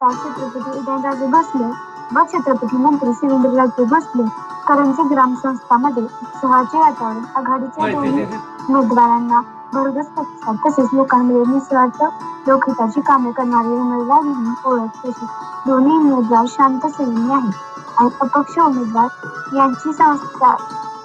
छत्रपती उदयनराजे भोसले व छत्रपती मंत्री शिवेंद्रराजे भोसले करंजी ग्रामसंस्थामध्ये उत्सवाचे वातावरण आघाडीच्या दोन्ही उमेदवारांना भरघोस प्रतिसाद तसेच लोकांमध्ये निस्वार्थ लोकहिताची कामे करणारे उमेदवार म्हणून ओळख तशी. दोन्ही उमेदवार शांत संयमी आहेत. आणि अपक्ष उमेदवार यांची संस्था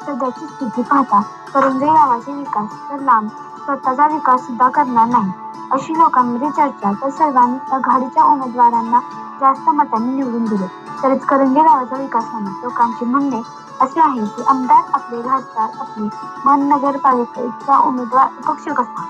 सध्याची स्थिती पाहता करंजे गावाचे विकास तर लांब. स्वतःचा विकास सुद्धा करणार नाही. अशी लोकांमध्ये चर्चा तर सर्वांनी आघाडीच्या उमेदवारांना जास्त मतांनी निवडून दिले. तरच करंजे गावाचा विकास होणार. लोकांचे म्हणणे असे आहे की आमदार आपले खासदार आपले मन नगरपालिकेचा उमेदवार अपक्ष असतात.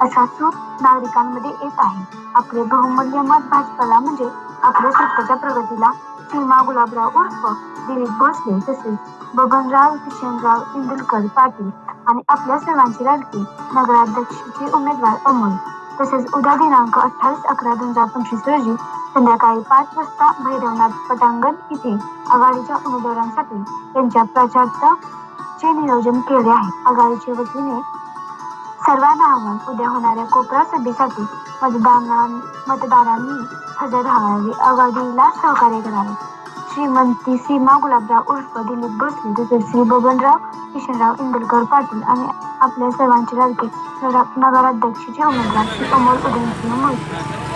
असा सूर नागरिकांमध्ये येत आहे. आपले बहुमूल्य मत भाजपाला म्हणजे आपल्या स्वतःच्या प्रगतीला सीमा गुलाबराव उर्फ दिलीप भोसले तसेच बबनराव किशनराव इंदुलकर पाटील आणि आपल्या सर्वांची लाडकी नगराध्यक्षाचे उमेदवार अमोल तसेच उद्या दिनांक अठ्ठावीस अकरा दोन हजार पंचवीस रोजी संध्याकाळी पाच वाजता भैरवनाथ पटांगण इथे आघाडीच्या उमेदवारांसाठी त्यांच्या प्रचाराचे नियोजन केले आहे आघाडीच्या वतीने सर्वांना आव्हान उद्या होणाऱ्या कोपरा सभेसाठी मतदारां मतदारांनी हजर राहावे आघाडीला सहकार्य करावे श्रीमंती सीमा गुलाबराव उर्फ दिलीप भोसले तसेच श्री बबनराव किशनराव इंदलकर पाटील आणि आपल्या सर्वांचे लाडके नगराध्यक्षाचे उमेदवार श्री अमोल उदयसिंह मोहिते